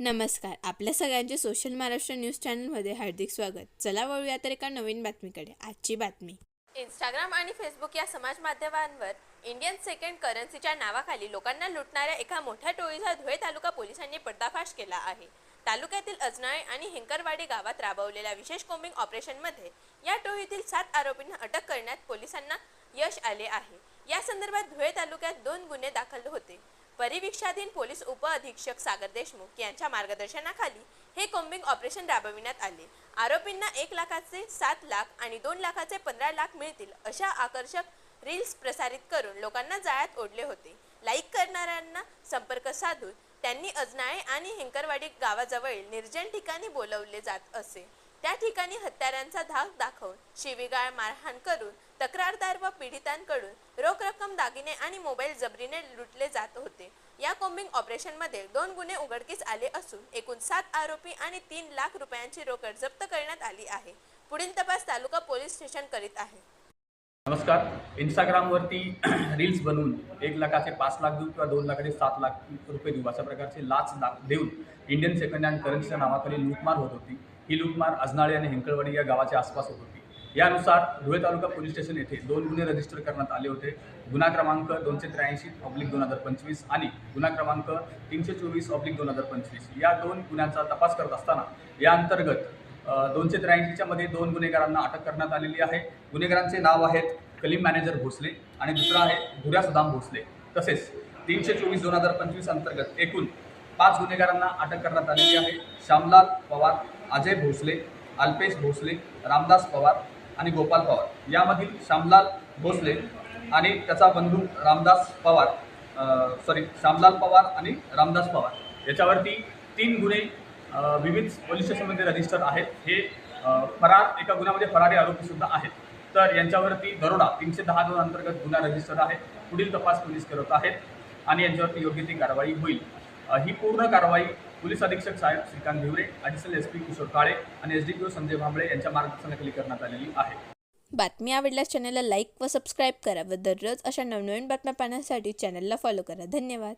नमस्कार. आपल्या सगळ्यांचे सोशल महाराष्ट्र न्यूज चॅनलमध्ये हार्दिक स्वागत. चला वळूया तर एका नवीन बातमीकडे. आजची बातमी. इंस्टाग्राम आणि फेसबुक या समाज माध्यमांवर इंडियन सेकंड करन्सीच्या नावाखाली लोकांना लुटणाऱ्या एका मोठ्या टोळीचा धुळे तालुका पोलिसांनी पर्दाफाश केला आहे. तालुक्यातील अजनाळे आणि हिंकरवाडी गावात राबवलेल्या विशेष कोम्बिंग ऑपरेशनमध्ये या टोळीतील सात आरोपींना अटक करण्यात पोलिसांना यश आले आहे. या संदर्भात धुळे तालुक्यात दोन गुन्हे दाखल होते. परिवीक्षाधीन पोलीस उप अधीक्षक सागर देशमुख यांच्या मार्गदर्शनाखाली हे कोम्बिंग ऑपरेशन राबविण्यात आले. आरोपींना एक लाखाचे सात लाख आणि दोन लाखाचे पंधरा लाख मिळतील अशा आकर्षक रील्स प्रसारित करून लोकांना जाळ्यात ओढले होते. लाईक करणाऱ्यांना संपर्क साधून त्यांनी अजनाळे आणि हिंकरवाडी गावाजवळील निर्जन ठिकाणी बोलवले जात असे. त्या ठिकाणी हत्यारांचा धाक दाखवून शिवीगाळ मारहाण करून तक्रारदार व पीडितांकडून रोख रक्कम दागिने आणि मोबाईल जबरीने लुटले जात होते. या कोम्बिंग ऑपरेशनमध्ये दोन गुन्हे उघडकीस आले असून एकूण सात आरोपी आणि तीन लाख रुपयांची रोकड जप्त करण्यात आली आहे. पुढील तपास तालुका पोलीस स्टेशन करीत आहे. नमस्कार. इंस्टाग्रामवरती रील्स बनवून एक लाखाचे पाच लाख देऊ किंवा दोन लाखाचे सात लाख रुपये देऊ अशा प्रकारचे लाच देऊन इंडियन सेकंड हँड करन्सीच्या नावाखाली लूटमार होत होती. ही लूटमार अजनाळे आणि हिंकळवाडी या गावाच्या आसपास होत होती. यानुसार धुळे तालुका पोलीस स्टेशन येथे दोन गुन्हे रजिस्टर करण्यात आले होते. गुन्हा क्रमांक दोनशे त्र्याऐंशी ऑब्लिक दोन हजार पंचवीस आणि गुन्हा क्रमांक तीनशे चोवीस ऑब्लिक दोन हजार पंचवीस. या दोन गुन्ह्यांचा तपास करत असताना या अंतर्गत दोनशे त्र्याऐंशीच्या मध्ये दोन गुन्हेगारांना अटक करण्यात आलेली आहे. गुन्हेगारांचे नाव आहेत कलीम मॅनेजर भोसले आणि दुसरा आहे धुऱ्या सुदाम भोसले. तसेच तीनशे चोवीस दोन हजार पंचवीस अंतर्गत एकूण पाच गुन्हेगारांना अटक करण्यात आलेली आहे. श्यामलाल पवार अजय भोसले अल्पेश भोसले रामदास पवार आणि गोपाल पवार. यामधील श्यामलाल भोसले आणि त्याचा बंधू रामदास पवार सॉरी श्यामलाल पवार आणि रामदास पवार. याच्यावरती तीन गुन्हे विविध पोलीस स्टेशनमध्ये रजिस्टर आहेत. हे फरार एका गुन्ह्यामध्ये फरारी आरोपीसुद्धा आहेत. तर यांच्यावरती दरोडा तीनशे दहा दोन अंतर्गत गुन्हा रजिस्टर आहे. पुढील तपास पोलीस करत आहेत आणि यांच्यावरती योग्य ती कारवाई होईल. ही पूर्ण कारवाई पोलीस अधीक्षक साहेब Shrikant Bhiwre additional S P Kishor Kale आणि S D P O Sanjay Bhambale यांच्या मार्गदर्शनाखाली करण्यात आलेली आहे. बातमी आवडल्यास चॅनलला लाईक व सबस्क्राईब करा व दररोज अशा नवनवीन बातम्या पाहण्यासाठी चॅनलला फॉलो करा. धन्यवाद.